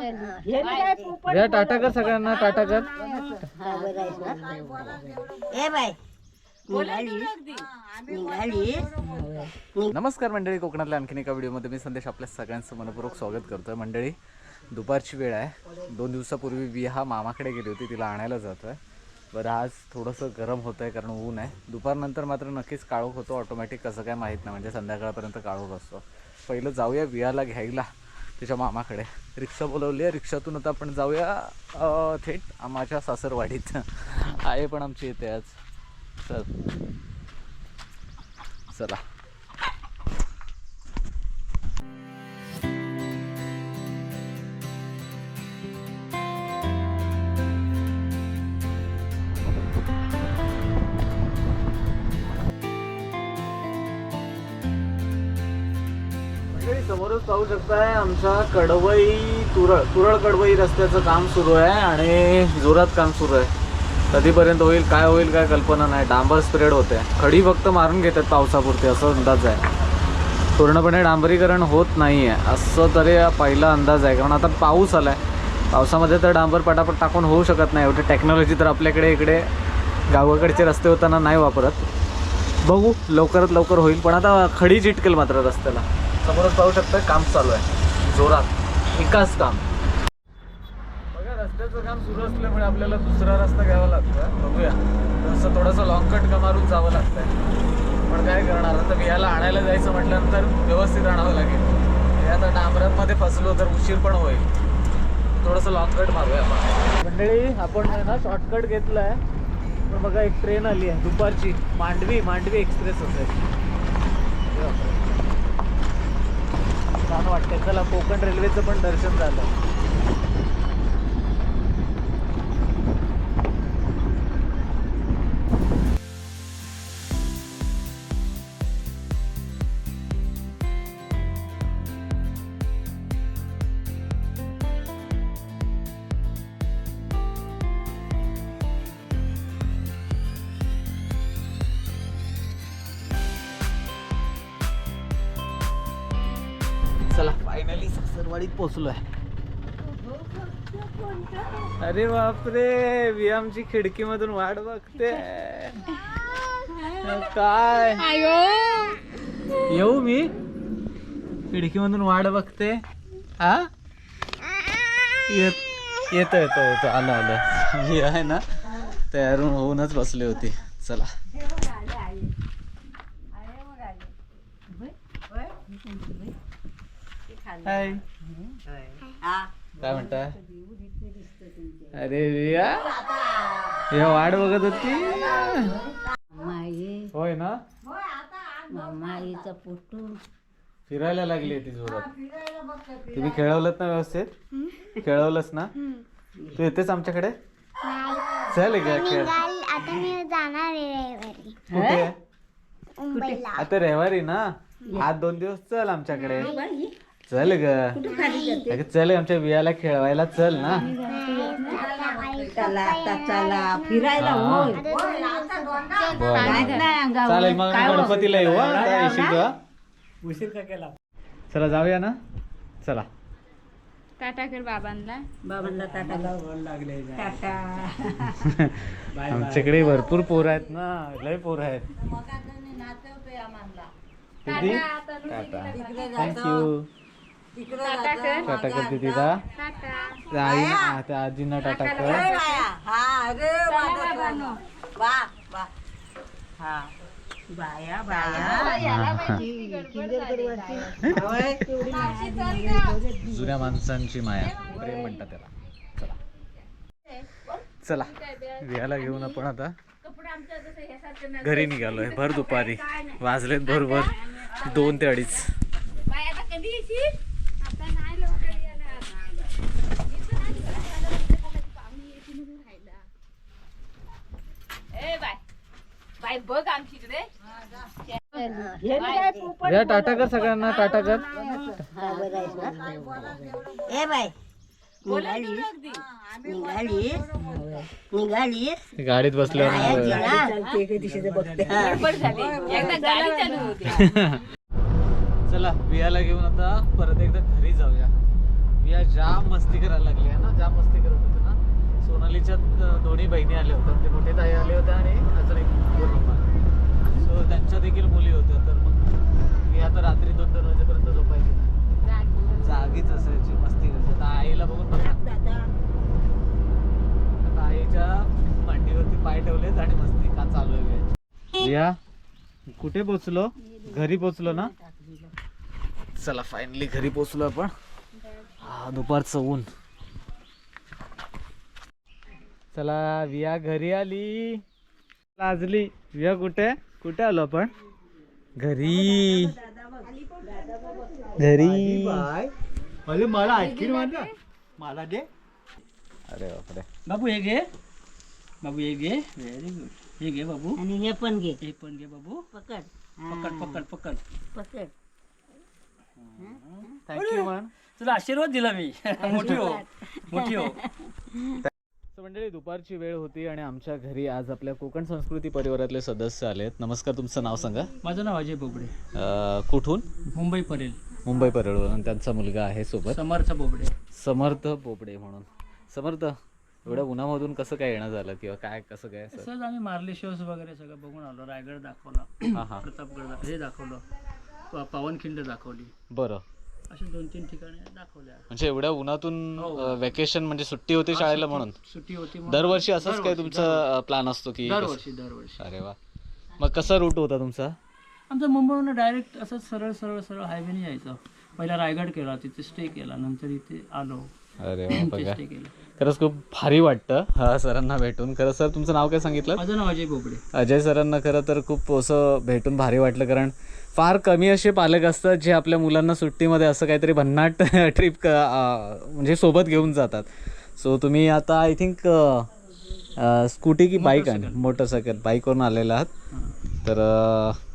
या टाटा कर सगळ्यांना टाटा कर. ए बाय नमस्कार मंडळी कोकणातल्या आणखीन एका व्हिडिओमध्ये मी संदेश आपल्या सगळ्यांचं मनपूर्वक स्वागत करतोय. मंडळी दुपारची वेळ आहे. दोन दिवसापूर्वी विहा मामाकडे गेली होती तिला आणायला जातोय. बरं आज थोडंसं गरम होतं आहे कारण ऊन आहे. दुपारनंतर मात्र नक्कीच काळोख होतो ऑटोमॅटिक कसं काय माहीत नाही. म्हणजे संध्याकाळपर्यंत काळोख असतो. पहिलं जाऊया वियाला घ्यायला. तिच्या मामाकडे. रिक्षा बोलवली आहे. रिक्षातून आता आपण जाऊया थेट माझ्या सासरवाडीत. आहे पण आमची येते आज. चल. चला. पाहू शकताय आमचा कडवई तुरळ तुरळ कडवई रस्त्याचं काम सुरू आहे आणि जोरात काम सुरू आहे. कधीपर्यंत होईल काय होईल काय कल्पना नाही. डांबर स्प्रेड होते खडी फक्त मारून घेतात पावसापुरते असं अंदाज आहे. पूर्णपणे डांबरीकरण होत नाही आहे असं तरी पहिला अंदाज आहे. कारण आता पाऊस आला आहे पावसामध्ये तर डांबर पटापट टाकून होऊ शकत नाही. एवढी टेक्नॉलॉजी तर आपल्याकडे इकडे गावाकडचे रस्ते होताना नाही वापरत. बघू लवकरात लवकर होईल. पण आता खडी चिटकेल मात्र रस्त्याला. समोरच पाहू शकता काम चालू आहे. जोरात. एकाच काम. बघा रस्त्याचं काम सुरू असल्यामुळे आपल्याला दुसरा रस्ता घ्यावा लागतो बघूया. असं थोडंसं लॉंग कट मारून जावं लागतंय. पण काय करणार? आता बियाला आणायला जायचं म्हटल्यानंतर व्यवस्थित आणावं लागेल. हे आता डांबरांमध्ये फसलो तर उशीर पण होईल. थोडंसं लॉंग कट मारूया आपण. मंडळी आपण आहे ना शॉर्टकट घेतला आहे पण बघा एक ट्रेन आली आहे. दुपारची. मांडवी मांडवी एक्सप्रेस असेल. छान वाटतंय. चला कोकण रेल्वेचं पण दर्शन झालं. फायनली सासरवाडीत पोहोचलोय अरे बापरे वियामची खिडकीमधून वाट बघते काय येऊ मी खिडकीमधून वाट बघते हा येत येतो येतो येतो आलं आलं मी आहे ना तयार होऊनच बसली होती चला हाय. काय म्हणताय अरे रिया. या वाट बघत होती. माई होय ना? माईचा पुटू फिरायला लागली ती जोरात. तुम्ही खेळवलत ना व्यवस्थित? खेळवलंच ना? तू येतेस आमच्याकडे? चल ग खेळ आता मी जाणार आहे रविवारी. कुठे? मुंबईला. आता रविवारी ना? आज दोन दिवस चल आमच्याकडे. चल ग. अगं चल आमच्या वियाला खेळवायला चल ना. चला आता फिरायला हा. होय. चालेल मग? गणपतीला येऊ हा. आता येशील तेव्हा? चला जाऊया ना. चला. टाटा कर बाबांना. बाबांना टाटा. टाटा. आमच्याकडे भरपूर पोरं आहेत ना. लय पोरं आहेत. किती? टाटा थँक्यू टाटा कर टाटा कर दीदीला टाटा. आई आ, त्या आजींना टाटा कर. हा हा. बाया बाया. जुन्या माणसांची माया. प्रेम म्हणतात त्याला. चला. चला. विहायला घेऊन आपण आता घरी निघालोय. भर दुपारी. वाजलेत बरोबर दोन ते अडीच बाय आता कधी येशील आता नाही लवकर येणार ए बाय बाय बघ आमची इकडे. या टाटा कर सगळ्यांना टाटा कर. ए बाय गाडीत बसल्यावर गडबड झाली. एकदा गाडी चालू होती. चला वियाला घेऊन आता परत एकदा घरी जाऊया. विया जाम मस्ती करायला लागली आहे ना जाम मस्ती करत होते त्यांच्यात दोन्ही बहिणी आल्या होत्या. म्हणजे मोठे ताई आले होते आणि अजून एक सो त्यांच्या देखील मुली होत्या. तर मग मी आता रात्री दोन दोन वाजेपर्यंत झोपायची. जागीच असायची. मस्ती करायची. आता आईला बघून बघा. आता आईच्या मांडीवरती पाय ठेवलेत आणि मस्ती का चालू आहे या कुठे पोचलो घरी पोचलो ना? चला फायनली घरी पोचलो आपण. हा दुपारचं ऊन. चला विया घरी आली. लाजली. विया कुठे? कुठे आलो आपण? घरी. घरी. अरे मला आईस्क्रीम आणा मला दे. अरे बापरे. बाबू हे घे. बाबू हे घे. व्हेरी गुड हे घे बाबू. आणि हे पण घे. हे पण घे बाबू. पकड. पकड पकड पकड. पकड. थँक्यू मॅम तुला आशीर्वाद दिला मी. मोठी हो. मोठी हो. तर मंडळी दुपारची वेळ होती आणि आमच्या घरी आज आपल्या कोकण संस्कृती परिवारातले सदस्य आलेत. नमस्कार तुमचं नाव सांगा? माझं नाव अजय बोबडे. अं, कुठून? मुंबई परेल. मुंबई परळवरून त्यांचा मुलगा आहे सोबत. समर्थ बोबडे. समर्थ बोबडे म्हणून. समर्थ एवढ्या उन्हामधून कसं काय येणं झालं किंवा काय कसं काय असं? सहज आम्ही मार्ले शोज वगैरे सगळं बघून आलो. रायगड दाखवला. हा हा. प्रतापगड हे दाखवलं. प- पावनखिंड दाखवली. बरं. असे दोन तीन ठिकाणी दाखवल्या. म्हणजे एवढ्या उन्हातून वेकेशन म्हणजे सुट्टी होती शाळेला म्हणून. सुट्टी होती म्हणून- दरवर्षी असंच काय दरवर्षी, तुमचा प्लॅन असतो की दरवर्षी दरवर्षी. अरे वा. मग कसा रूट होता तुमचा? आमचं मुंबईवरून डायरेक्ट असंच सरळ सरळ सरळ हायवेने यायचं पहिला रायगड केला तिथे स्टे केला नंतर इथे आलो. अरे वा बघा स्टे केलं. खरंच खूप भारी वाटतं हा सरांना भेटून. खरं सर तुमचं नाव काय सांगितलं? माझं नाव अजय बोबडे. अजय सरांना खरं तर खूप असं भेटून भारी वाटलं कारण फार कमी असे पालक असतात जे आपल्या मुलांना सुट्टीमध्ये असं काहीतरी भन्नाट ट्रिप म्हणजे सोबत घेऊन जातात. सो तुम्ही आता आय थिंक स्कूटी की बाईक आहे मोटरसायकल बाईकवरून आलेला आहात. तर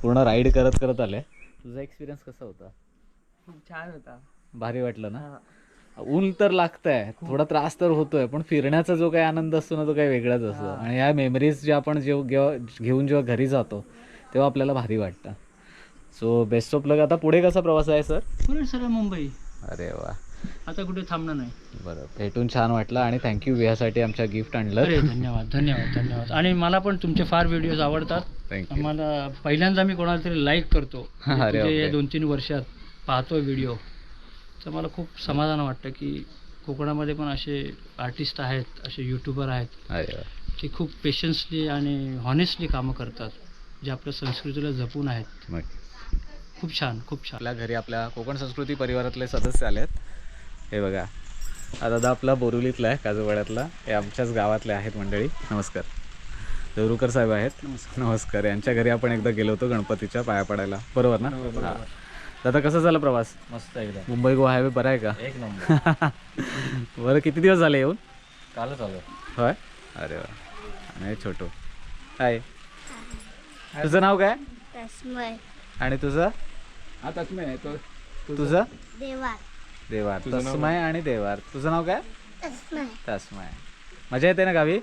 पूर्ण राईड करत करत आले. तुझा एक्सपिरियन्स कसा होता? छान होता. भारी वाटलं ना? ऊन तर लागतंय. थोडा त्रास तर होतोय पण फिरण्याचा जो काही आनंद असतो ना तो काही वेगळाच असतो. आणि या मेमरीज जे आपण जेव्हा- घेऊन जेव्हा घरी जातो तेव्हा आपल्याला भारी वाटतं. सो बेस्ट ऑफ लक आता पुढे कसा प्रवास आहे सर पुढे सरळ मुंबई. अरे वा. आता कुठे थांबणार नाही. बरं. भेटून छान वाटलं आणि थँक्यू विहासाठी आमच्या गिफ्ट आणलं अरे धन्यवाद धन्यवाद धन्यवाद. आणि मला पण तुमचे फार व्हिडिओज आवडतात. थँक्यू मला पहिल्यांदा मी कोणाला तरी लाईक करतो. अरे बापरे. दोन तीन वर्षात पाहतोय व्हिडिओ तर मला खूप समाधान वाटतं की कोकणामध्ये पण असे आर्टिस्ट आहेत असे यूट्यूबर आहेत अरे वा. ते खूप पेशन्सली आणि हॉनेस्टली कामं करतात जे आपल्या संस्कृतीला जपून आहेत. मग खूप छान खूप छान. आपल्या घरी आपल्या कोकण संस्कृती परिवारातले सदस्य आलेत. हे बघा हा दादा आपला बोरिवलीतला आहे काजूवाड्यातला. हे आमच्याच गावातले आहेत मंडळी. नमस्कार. देवरुकर साहेब आहेत. नमस्कार. यांच्या घरी आपण एकदा गेलो होतो गणपतीच्या पाया पडायला. बरोबर ना? हा. दादा कसा झाला प्रवास? मस्त एकदम. मुंबई गोवा हायवे बरा आहे का? एक नंबर. बरं किती दिवस झाले येऊन? कालच आलो. होय? अरे वा. आणि छोटू. हाय. तुझं नाव काय? तस्मय. आणि तुझं? हा तस्मे आहे. तो तुझं? देवा देवार. तस्मय आणि देवार. तुझं नाव काय? तस्मय तस्मय मजा येते ना गावी?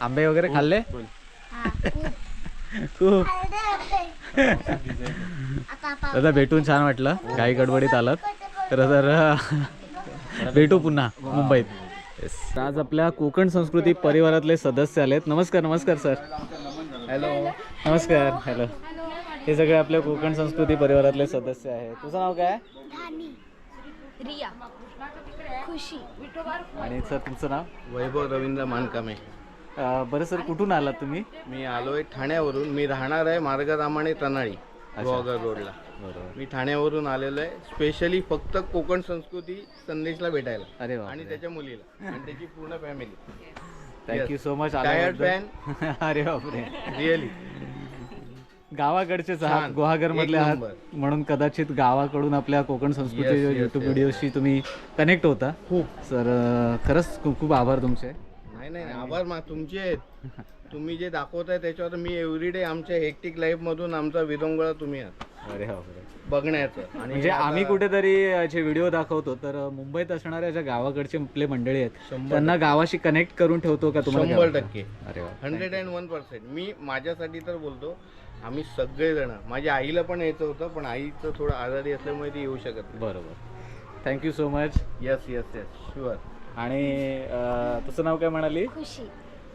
आंबे वगैरे खाल्ले? हा खूप. खूप. आता पा- दादा भेटून छान वाटलं. काही गडबडीत आलात. तर तर अं, भेटू पुन्हा मुंबईत. Yes. आज आपल्या कोकण संस्कृती परिवारातले सदस्य आलेत. नमस्कार नमस्कार सर. हॅलो नमस्कार. हॅलो हे सगळे आपल्या कोकण संस्कृती परिवारातले सदस्य आहेत. तुझं नाव काय? धानी. रिया. खुशी. आणि सर तुमचं नाव? वैभव रवींद्र मानकामे. अं, बरं सर कुठून आलात तुम्ही? मी आलोय ठाण्यावरून. मी राहणार आहे मार्गरामाणे तनाळी गोवागर रोडला. बरोबर. मी ठाण्यावरून आलेलो आहे स्पेशली फक्त कोकण संस्कृती संदेशला भेटायला. अरे वा आणि त्याच्या मुलीला. आणि त्याची पूर्ण family. Thank you so much tired fan अरे बापरे. रिअली गावाकडचेच आहात. गुहागर मधले आहात. म्हणून कदाचित गावाकडून आपल्या कोकण संस्कृती युट्यूब. व्हिडिओशी तुम्ही कनेक्ट होता खूप सर खरंच खूप खूप आभार तुमचे नाही नाही नाही, आभार मा तुमचे आहेत तुम्ही जे दाखवताय त्याच्यावर मी एव्हरीडे आमच्या हेक्टिक लाईफ मधून आमचा विरंगुळा तुम्ही आहात. अरे बापरे. बघण्याचं. आणि म्हणजे आम्ही कुठेतरी जे व्हिडिओ दाखवतो तर मुंबईत असणाऱ्या ज्या गावाकडचे आपले मंडळी आहेत शंभर त्यांना गावाशी कनेक्ट करून ठेवतो का तुम्हाला शंभर टक्के? अरे वा हंड्रेड अँड वन पर्सेंट मी माझ्यासाठी तर बोलतो आम्ही सगळेजण माझ्या आईला पण यायचं होतं पण आईचं थोडं आजारी असल्यामुळे ती येऊ शकत नाही. बरोबर. Thank you so much yes yes yes sure आणि अं, तुझं नाव काय म्हणाली? खुशी.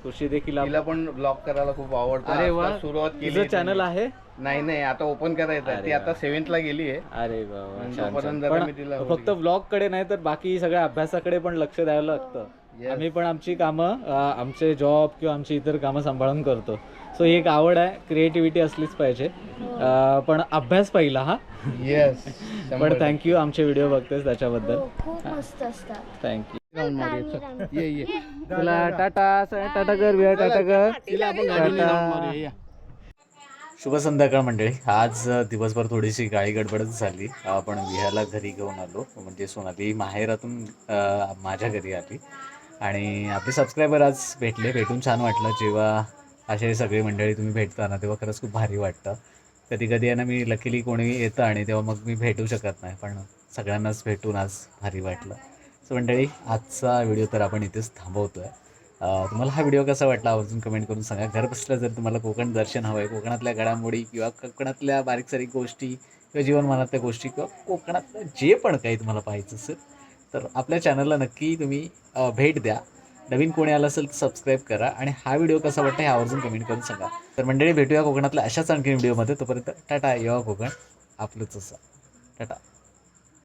खुशी देखील आप- तिला पण ब्लॉग करायला खूप आवडतं. अरे वा. सुरुवात केली चॅनल. आहे नाही नाही आता ओपन करायचं आहे. ती अरे आता सेव्हन्थला गेली आहे. अरे वा वा, छान, तोपर्यंत छान. जरा पण मी तिला फक्त ब्लॉगकडे नाही तर बाकी सगळ्या अभ्यासाकडे पण लक्ष द्यायला लागतं. Yes. आम्ही पण आमची कामं अं, आमचे जॉब किंवा आमची इतर कामं सांभाळून करतो. सो ही एक आवड आहे क्रिएटिव्हिटी असलीच पाहिजे. अं, पण अभ्यास पहिला हा? येस पण थँक्यू आमचे व्हिडिओ बघतेस त्याच्याबद्दल. हो खूप मस्त असतात. Thank you Rami, Rami. ये ये. तुला टाटा टाटा कर विया टाटा कर. शुभ संध्याकाळ मंडळी. आज दिवसभर थोडीशी गाडी गडबडच झाली. आपण विहायला घरी घेऊन आलो. म्हणजे सोनाली माहेरातून माझ्या घरी आली. आणि आपले सबस्क्रायबर आज भेटले. भेटून छान वाटलं. जेव्हा असे सगळी मंडळी तुम्ही भेटता ना तेव्हा खरंच खूप भारी वाटतं. कधी कधी आहे ना मी लकीली कोणी येतं आणि तेव्हा मग मी भेटू शकत नाही. पण सगळ्यांनाच भेटून आज भारी वाटलं. सो मंडळी? आजचा व्हिडिओ तर आपण इथेच थांबवतो आहे तुम्हाला हा व्हिडिओ कसा वाटला आवर्जून कमेंट करून सांगा. घर बसल्या जर तुम्हाला कोकण दर्शन हवं आहे कोकणातल्या घडामोडी किंवा कोकणातल्या बारीक सारीक गोष्टी किंवा जीवनमानातल्या गोष्टी किंवा कोकणातलं जे पण काही तुम्हाला पाहायचं असेल तर आपल्या चॅनलला नक्की तुम्ही भेट द्या. नवीन कोणी आलं असेल तर सबस्क्राईब करा आणि हा व्हिडिओ कसा वाटला हे आवर्जून कमेंट करून सांगा. तर मंडळी भेटूया कोकणातल्या अशाच आणखी व्हिडिओमध्ये. तोपर्यंत टाटा येवा कोकण. आपलंच असं. टाटा.